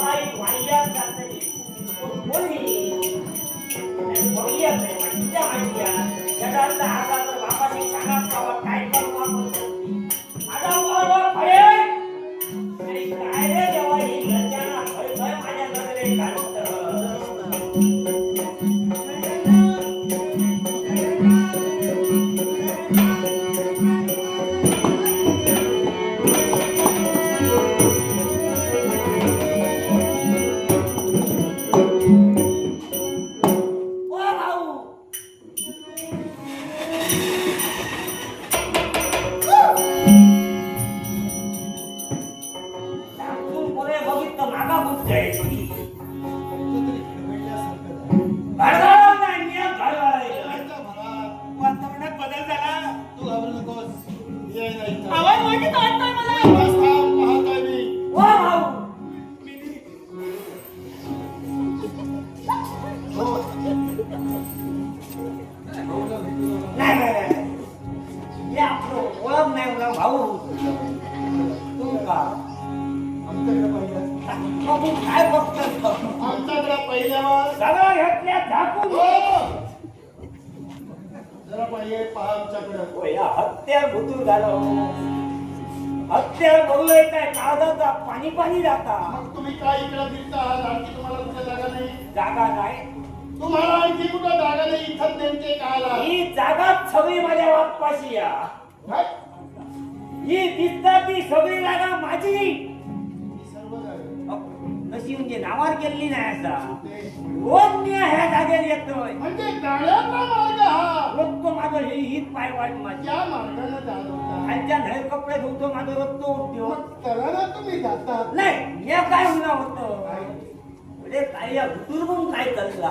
बाई वाह्यात जातली. कोणी? बघूया ते, मज्जा मज्जा. जगातला हाता तर बापाशी सांगा बाबा काय करू हे आपलं ओळख नाही भाऊ तू का? बघू काय बघतोस आमच्याकडे पहिल्यावर सगळं घेतल्या झाकून जरा पाहिजे पहा आमच्याकडं. ओ, या हत्या भुतू झालं. हत्या बोललोय काय कागदाचा पाणी पाणी जाता. मग तुम्ही काय इकडे फिरता आहात आणखी तुम्हाला कुठे जागा नाही? जागा नाही. तुम्हाला आणखी कुठं जागा नाही? इथं नेमके काय आला? ही जागा सगळी माझ्या बाप्पाशी या काय? ही दिसता ती सगळी जागा माझी. ही सर्व जागा. कशी म्हणजे नावार केलेली नाही असा ते- रोज मी ह्या जागेवर येतोय. म्हणजे गाड्याचा मार्ग हा. रोज तो माझं हे हीच पाय वाट माझी. त्या मार्गाने जात होता. खालच्या नळ कपडे धुतो माझं रोज तो उद्योग मग तुम्ही जातात. नाही हे काय होणार होतं? म्हणजे काय या बुजुर्गून काय चालला?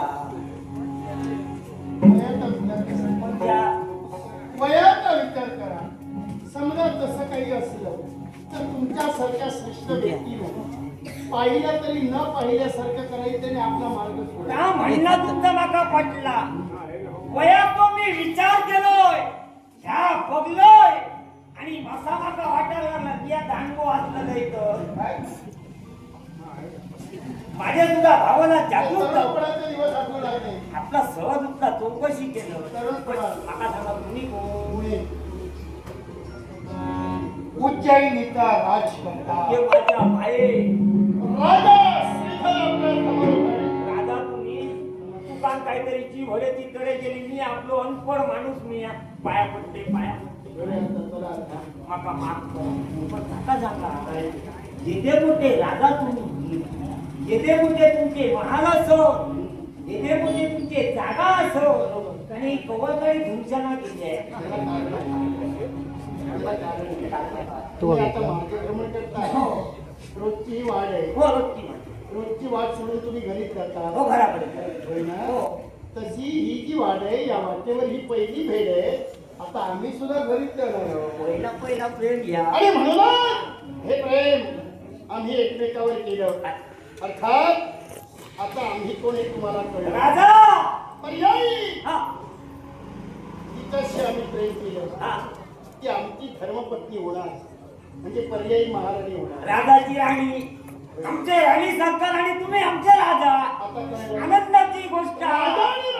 तुमच्यासारख्या श्रेष्ठ व्यक्तीनं पाहिलं तरी न पाहिल्यासारखं करायचं आणि आपला मार्ग सोडा त्या महिना तुमचा माका पटला. वयातो मी विचार केलोय. ह्या बघलोय. आणि मसा माका वाटायला लागला. की या दांडगो असलं इथं माझ्या तुझा भावना जागृत दिवस आठवू लागले. आपला सहज उठला चौकशी केलं. माका सांगा तुम्ही कोण? उज्जैनीचा राजकर्ता हे माझ्या माये राजा आहे. राधा तुम्ही दुकान काहीतरी जी भले ती कडे गेली मी आपलो अनपड माणूस मी या. पाया पडते पाया. माका माफ करा पण काका सांगा जेथे कुठे राजा तुम्ही जेथे कुठे तुमचे महाल असो जेथे कुठे तुमचे जागा असो आणि कवर काही तुमच्या ना गेले तुम्ही हो. रोजची ही वाढ आहे हो रोजची माझी. रोजची वाट सोडून तुम्ही घरीच जाता हो घराकडे. हो. तशी ही जी वाट आहे या वाटेवर ही पहिली भेट आहे आता आम्ही सुद्धा घरीच आहोत पहिला पहिला प्रेम घ्या आणि म्हणून हे प्रेम. आम्ही एकमेकावर केलं. अर्थात आता आम्ही कोणी तुम्हाला कळलं? राजा! पर्यायी! हा. तिच्याशी आम्ही प्रेम केलं. हा. ती आमची धर्मपत्नी होणार. म्हणजे पर्यायी महाराणी होणार. राजाची राणी. आमचे राणी सरकार आणि तुम्ही आमचे राजा. आता आनंदाची गोष्ट. राजा आणि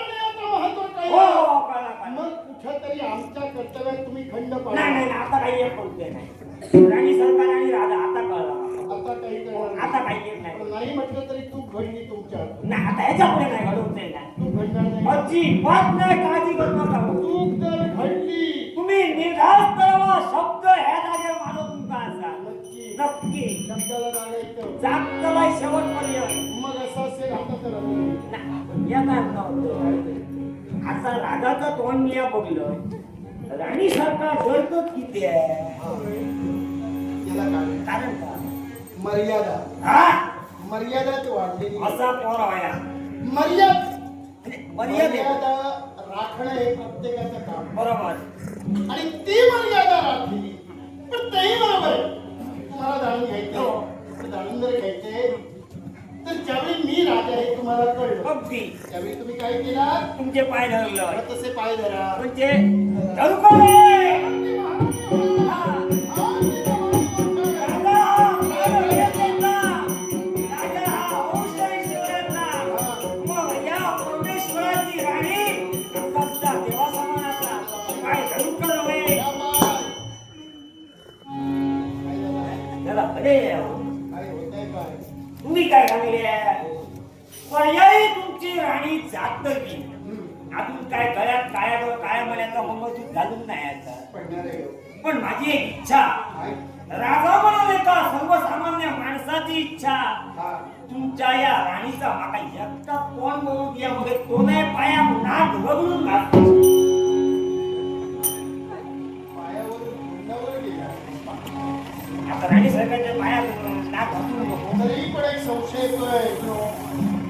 महत्त्व हो कळलं कळलं, कळलं. मग कुठंतरी आमच्या कर्तव्यात तुम्ही खंड नाही पाडला नाही नाही, आता काही एक बोलते नाही. राणी सरकार आणि राजा आता कळलं. आता काही करणार आता. काही नाही. पण नाही म्हटलं तरी तू घडली तुमच्या. नाही आता ह्याच्या पुढे नाही घडवते नाही तू घडणार नाही. अजिबात नाही काळजी करू नका. चूक जर घडली तुम्ही निर्धार करावा शब्द ह्या जागेवर माझा तुमचा असा. नक्की. शब्दाला जागायचं जागतलाय शेवटपर्यंत. मग असं असेल आता तर आता तोंड मी बघलं राणी सरकार जळतच किती आहे. याला कारण का? मर्यादा. हा? मर्यादाच वाढलेली. आहे. असा पोर मर्याद. मर्यादे मर्यादा राखणं हे प्रत्येकाचं काम. बरोबर. आणि ती मर्यादा राखली पण तेही बरोबर आहे. तुम्हाला जाणून घ्यायचं जाणून जर घ्यायचे तर ज्यावेळी मी राजा हे तुम्हाला कळलं. अगदी. त्यावेळी तुम्ही काय केला? तुमचे पाय धरलं. तसे पाय धरा. म्हणजे अरे तुम्ही काय सांगले? पर्यायी तुमची राणी जात की अजून काय गळ्यात काय काय मल्याचा मंगळसूत्र घालून नाही आता. पण माझी एक इच्छा. राजा म्हणून एका सर्वसामान्य माणसाची इच्छा. तुमच्या या राणीचा माका एकटा कोण म्हणून या मध्ये तो नाही पाया नाक रगडून घालतो पाया नाक तरी पण एक संशय येतोय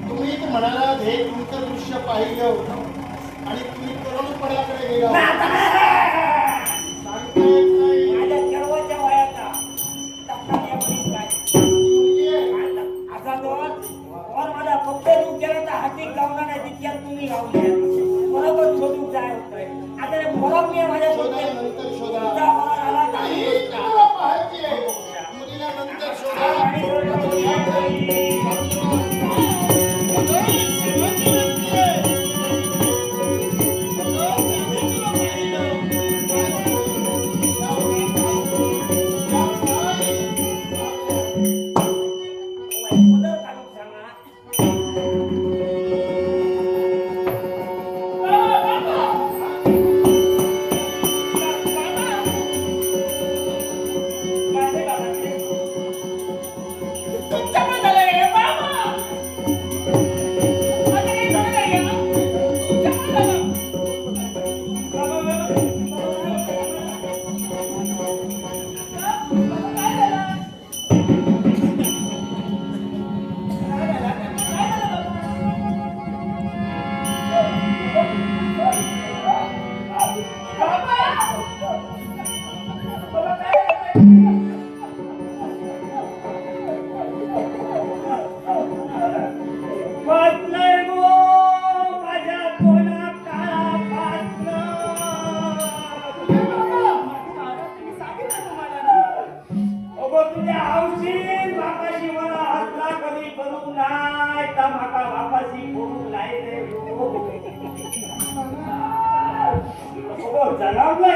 तुम्ही म्हणाला हे तुमचं दृश्य पाहिलं होतं आणि तुम्ही तरुणपणाकडे गेला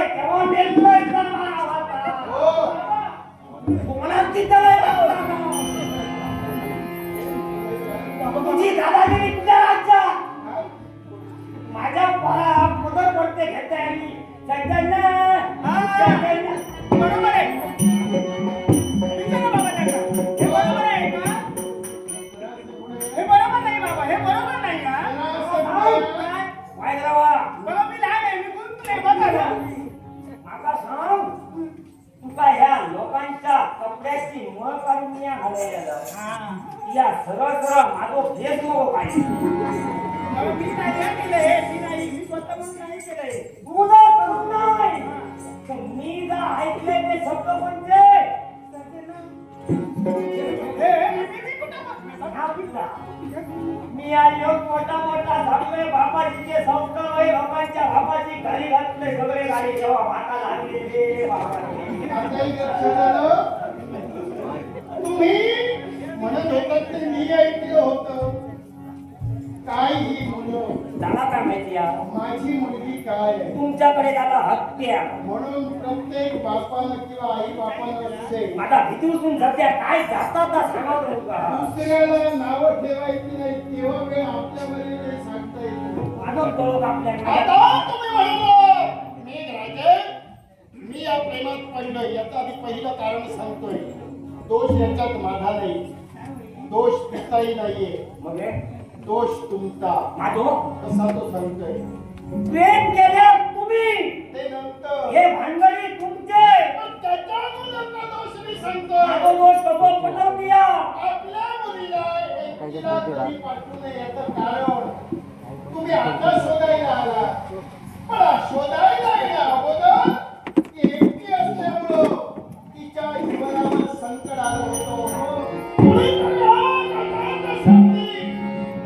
ಜವಾಬ್ದಾರಿ ಕೊಡಕ್ಕಿದ್ದಲ್ಲ या सरळ सरळ माझो फेस नको पाहिजे मी नाही केलं हे मी नाही मी स्वतः म्हणून नाही केलंय. तू जर करून नाही. तर मी जर ऐकले ते शब्द म्हणजे मी या योग मोठा मोठा झालोय बाबाजीचे संस्कार होय बाबांच्या बाबाजी घरी घातले सगळे गाडी जेव्हा माता लागलेले आलं? तुम्ही म्हणत होतात ते मी ऐकलं होतं. काय ही मुलं त्याला काय माहिती? माझी मुलगी काय आहे? तुमच्याकडे त्याला हत्या म्हणून प्रत्येक बापानं किंवा आई बापानं असते माझा भीतीतून सध्या काय जातात ना सांगा तुम्ही? का दुसऱ्याला नावं ठेवायची नाही. तेव्हा वेळ आपल्या बरोबर सांगता येईल माझं कळत आपल्या आता तुम्ही म्हणाले मेघराजे मी या प्रेमात पडलोय. याचं आधी पहिलं कारण सांगतोय. दोष याच्यात माझा नाही. दोष तुमचाही नाहीये. म्हणजे? दोष तुमचा. माझो? तसा तो सांगतोय. प्रेम केले तुम्ही. ते नंतर. हे भांडवली तुमचे. त्याच्या मुलांना दोष मी दोष कसो पटवून द्या आपल्या मुलीला तुम्ही पाठवू नये याचं कारण. तुम्ही आता शोधायला आला पण शोधायला